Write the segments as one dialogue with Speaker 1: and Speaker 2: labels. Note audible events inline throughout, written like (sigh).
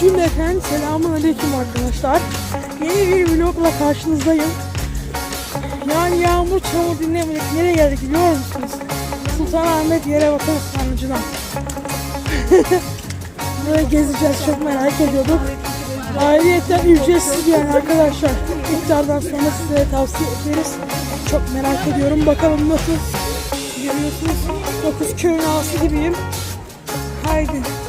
Speaker 1: Cümleten selamun aleyküm arkadaşlar. Yeni bir vlogla karşınızdayım. Yani yağmur çamur dinlemedik. Nereye geldik biliyor musunuz? Sultanahmet yere bakın sarnıcına. (laughs) Böyle gezeceğiz çok merak ediyorduk. Ayrıyeten ücretsiz yani arkadaşlar. İftardan sonra size tavsiye ederiz. Çok merak ediyorum. Bakalım nasıl. Görüyorsunuz 9 köyün ağası gibiyim. Haydi.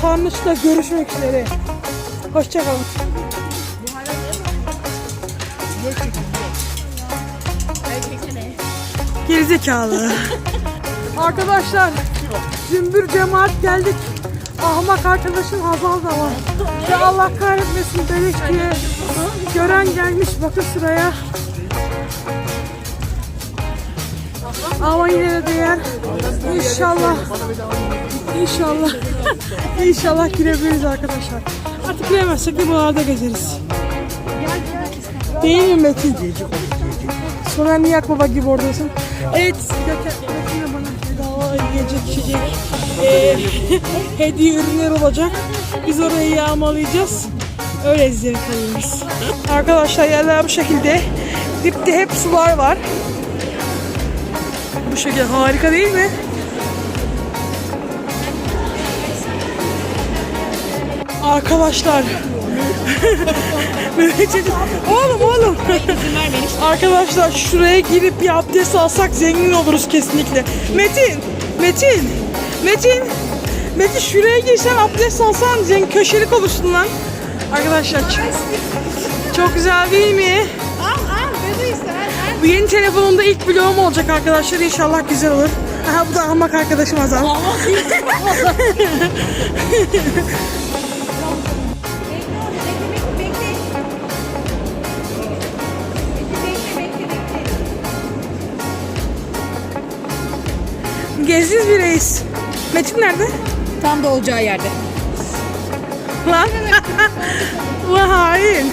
Speaker 1: Sarnıç'ta görüşmek üzere. Hoşçakalın. Gerizekalı. (laughs) Arkadaşlar Zümbür cemaat geldik. Ahmak arkadaşım Hazal da var. Ve Allah kahretmesin bebek diye gören gelmiş bakın sıraya. Ama yine de değer. İnşallah. İnşallah. (laughs) İnşallah girebiliriz arkadaşlar. Artık giremezsek de buralarda gezeriz. Değil mi Metin? Sonra niye akbaba gibi oradasın? Evet, Gökhan Metin de bana bedava yiyecek, içecek, eee, (laughs) hediye ürünler olacak. Biz orayı yağmalayacağız. Öyle zevk alıyoruz. Arkadaşlar yerler bu şekilde. Dipte hep sular var. Bu şekilde harika değil mi? Arkadaşlar. Oğlum oğlum. Arkadaşlar şuraya girip bir abdest alsak zengin oluruz kesinlikle. Metin, Metin, Metin, Metin şuraya girsen abdest alsan zengin köşelik olursun lan. Arkadaşlar çok, çok güzel değil mi? Bu yeni telefonumda ilk vlogum olacak arkadaşlar. İnşallah güzel olur. Aha bu da ahmak arkadaşım Azam. (laughs) Gezdiniz bir reis. Metin nerede?
Speaker 2: Tam da olacağı yerde.
Speaker 1: Lan. (laughs) Ulan hain. (laughs)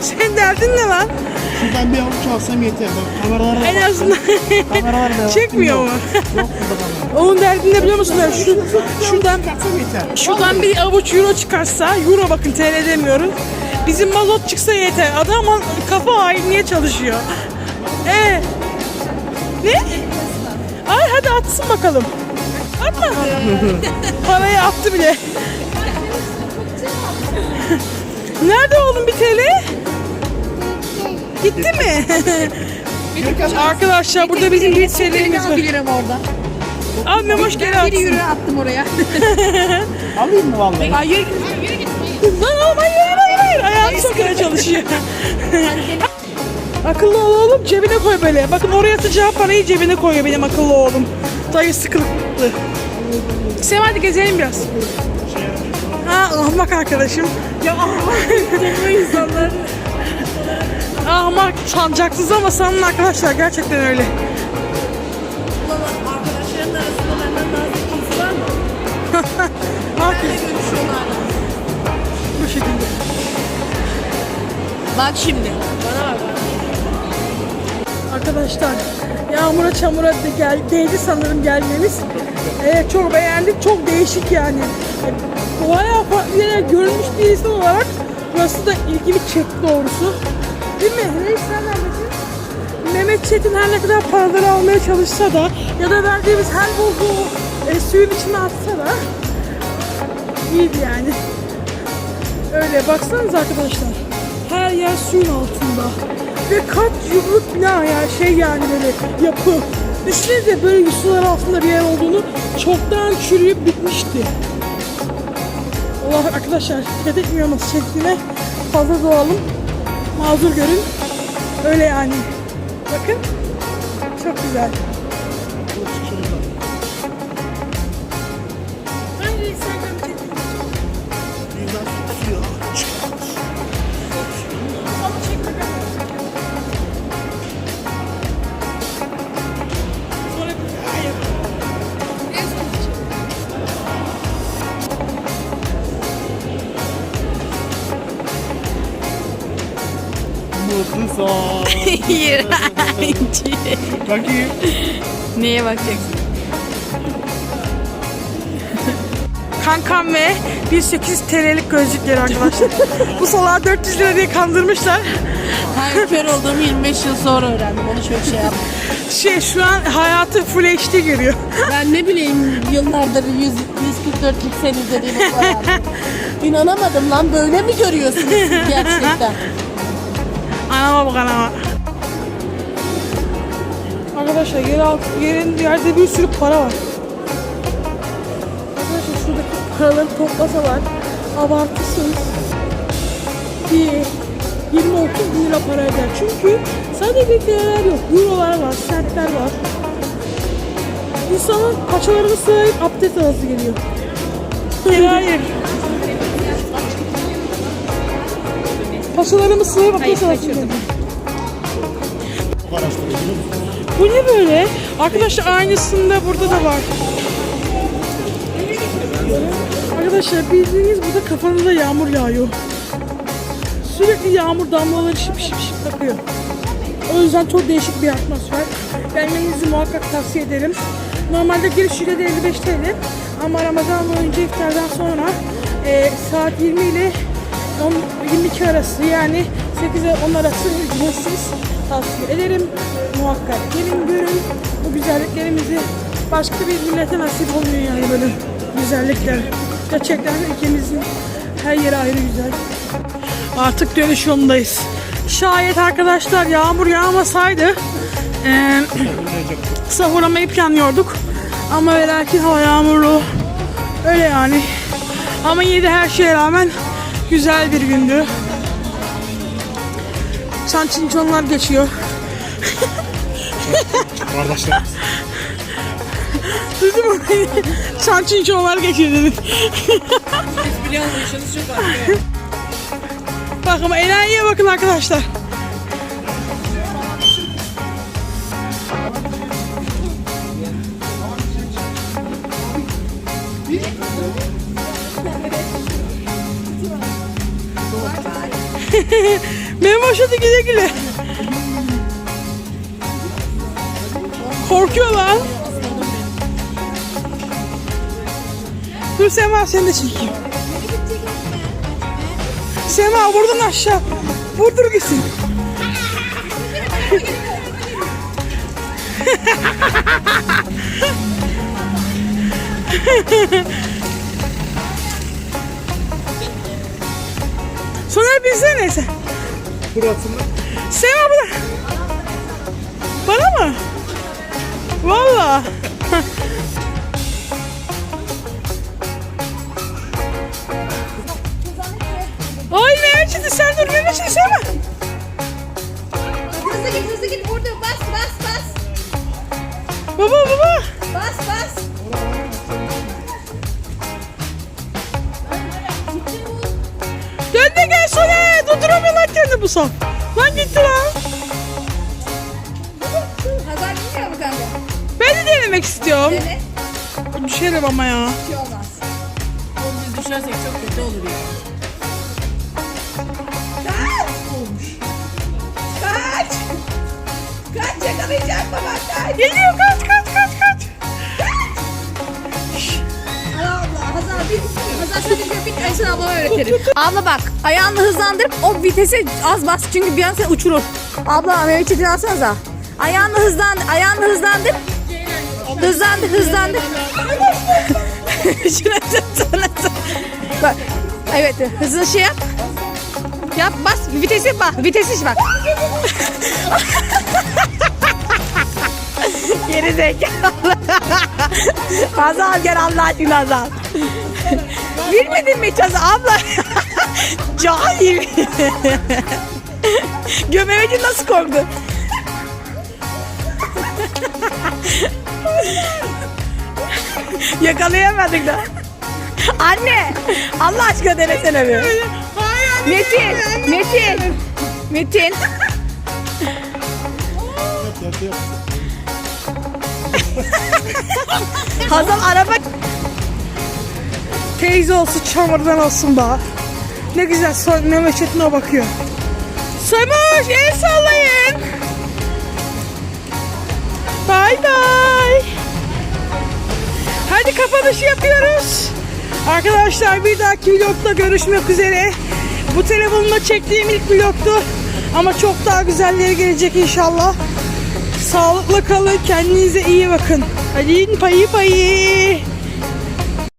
Speaker 1: Senin derdin ne lan?
Speaker 3: Şuradan bir avuç alsam yeter. Bak kameralara
Speaker 1: En azından (laughs)
Speaker 3: Kameralar da
Speaker 1: çekmiyor mu?
Speaker 3: Yok burada kamera.
Speaker 1: Onun derdini ne biliyor musun? Şu, şuradan
Speaker 3: yeter.
Speaker 1: şuradan bir avuç euro çıkarsa, euro bakın TL demiyorum. Bizim mazot çıksa yeter. Adam kafa hainliğe çalışıyor. Ee, ne? Ay hadi atsın bakalım. Atma. (laughs) Parayı attı bile. Nerede oğlum bir TL? Gitti mi? Arkadaşlar burada bizim bir TL'miz var.
Speaker 2: 1 liram orada.
Speaker 1: Al Memoş geri
Speaker 2: Ben 1
Speaker 1: atsın.
Speaker 2: euro attım oraya. (laughs)
Speaker 3: Alayım mı vallahi?
Speaker 2: Hayır.
Speaker 1: Lan oğlum hayır hayır hayır. hayır. Ayağını sokmaya çalışıyor. Akıllı ol oğlum cebine koy böyle. Bakın oraya atacağı parayı cebine koyuyor benim akıllı oğlum. Dayı sıkılıklı. Sen hadi gezelim biraz. Ha ahmak arkadaşım. Ya ahmak insanlar. ahmak sancaksız ama sanın arkadaşlar gerçekten öyle.
Speaker 2: Arkadaşların arasında benden daha zekisi var mı?
Speaker 1: Bak
Speaker 2: Görüşüyorlar. (laughs)
Speaker 1: bu şekilde.
Speaker 2: Bak şimdi.
Speaker 1: Arkadaşlar yağmura çamura gel, değdi sanırım gelmemiz. Evet çok beğendik. Çok değişik yani. Bayağı farklı yerler görülmüş bir insan olarak burası da ilgimi çekti doğrusu. Değil mi? Sen neredesin? Mehmet Çetin her ne kadar paraları almaya çalışsa da ya da verdiğimiz her bulduğu e, suyun içine atsa da iyiydi yani. Öyle baksanıza arkadaşlar. Her yer suyun altında. Ve kat yumruk bina ya şey yani böyle yapı. Düşünsenize böyle sular altında bir yer olduğunu çoktan çürüyüp bitmişti. Allah arkadaşlar dikkat etmiyoruz şekline. Fazla doğalım. Mazur görün. Öyle yani. Bakın. Çok güzel.
Speaker 3: Mutlu son. (laughs)
Speaker 2: İğrenç.
Speaker 3: Bakayım.
Speaker 2: Neye bakacaksın?
Speaker 1: kankam ve 1800 TL'lik gözlükleri arkadaşlar. Bu salağı 400 lira diye kandırmışlar.
Speaker 2: Hayır kör olduğumu 25 yıl sonra öğrendim. Onu çok şey yaptım.
Speaker 1: Şey şu an hayatı full HD görüyor.
Speaker 2: Ben ne bileyim yıllardır 100, 144'lük sen izlediğini öğrendim. İnanamadım lan böyle mi görüyorsunuz gerçekten?
Speaker 1: Anama bak anama. Arkadaşlar yer alt, yerin yerde bir sürü para var. Arkadaşlar şuradaki paraları toplasalar abartısız bir 20-30 bin lira para eder. Çünkü sadece TL'ler yok. Eurolar var, centler var. İnsanın paçalarını sığayıp abdest alası geliyor. Paçalarımı sığayıp abdest alası geliyor.
Speaker 3: Çok araştırıyor biliyor musun?
Speaker 1: Bu ne böyle? Arkadaşlar aynısında burada da var. Arkadaşlar bildiğiniz burada kafanıza yağmur yağıyor. Sürekli yağmur damlaları şıp şıp şıp takıyor. O yüzden çok değişik bir atmosfer. Gelmenizi muhakkak tavsiye ederim. Normalde giriş ücreti 55 TL. Ama Ramazan boyunca iftardan sonra e, saat 20 ile 10, 22 arası yani 8 ile 10 arası ücretsiz tavsiye ederim. Muhakkak gelin görün bu güzelliklerimizi başka bir millete nasip olmuyor yani böyle güzellikler. Gerçekten ülkemizin her yeri ayrı güzel. Artık dönüş yolundayız. Şayet arkadaşlar yağmur yağmasaydı eee (clears throat) sahurlamayı planlıyorduk. Ama ve lakin hava yağmurlu. Öyle yani. Ama yine de her şeye rağmen güzel bir gündü. Çançinçonlar geçiyor.
Speaker 3: Kardeşler.
Speaker 1: Duydun mu beni? Çançinçonlar geçiyor dedim.
Speaker 2: Biliyor musunuz çok az.
Speaker 1: Bak ama enayiye bakın arkadaşlar. (laughs) Memoş hadi güle güle. Korkuyor lan. Dur Sema seni de çekeyim. Sema buradan aşağı. Vurdur gitsin. (laughs) Soner binsene sen.
Speaker 3: Burasında.
Speaker 1: Sema bana. Mı? Valla. Ay ne açtı sen dur ne açtı Sema. Son. Lan gitti lan.
Speaker 4: Hazar bilmiyor mu kanka?
Speaker 1: Ben de denemek istiyorum.
Speaker 4: Dene.
Speaker 1: Düşerim ama ya.
Speaker 4: Bir şey olmaz.
Speaker 2: Oğlum biz düşersek çok kötü olur ya.
Speaker 4: Kaç. Kaç. Kaç yakalayacak baba kaç.
Speaker 1: Geliyor kaç kaç kaç kaç.
Speaker 4: Allah Allah Hazar bir. Hazar sen de bir Ayşen ablama öğretirim. Abla bak ayağını hızlandırıp o vitesi az bas çünkü bir an seni uçurur. Abla Mehmet Çetin alsanıza. Ayağını hızlandır, ayağını hızlandır. Hızlandır, hızlandır. Şuna (laughs) sana Bak. Evet, hızlı şey yap. Yap, bas. Vitesi bak. Vitesi bak. (laughs) Geri zekalı. (laughs) Hazal gel Allah aşkına Hazal. Bilmedin mi Hazal abla? (laughs) Cahil. (laughs) Gömemeci nasıl korktu? (laughs) Yakalayamadık da. Anne, Allah aşkına denesene bir. Metin, Metin, Metin. Hazal araba
Speaker 1: Teyze olsun çamurdan olsun be. Ne güzel son Mehmet Çetin'e bakıyor. Samoş el sallayın. Bay bay. Hadi kapanışı yapıyoruz. Arkadaşlar bir dahaki vlogda görüşmek üzere. Bu telefonumla çektiğim ilk vlogtu. Ama çok daha güzelleri gelecek inşallah. Sağlıkla kalın. Kendinize iyi bakın. Hadi payı payı.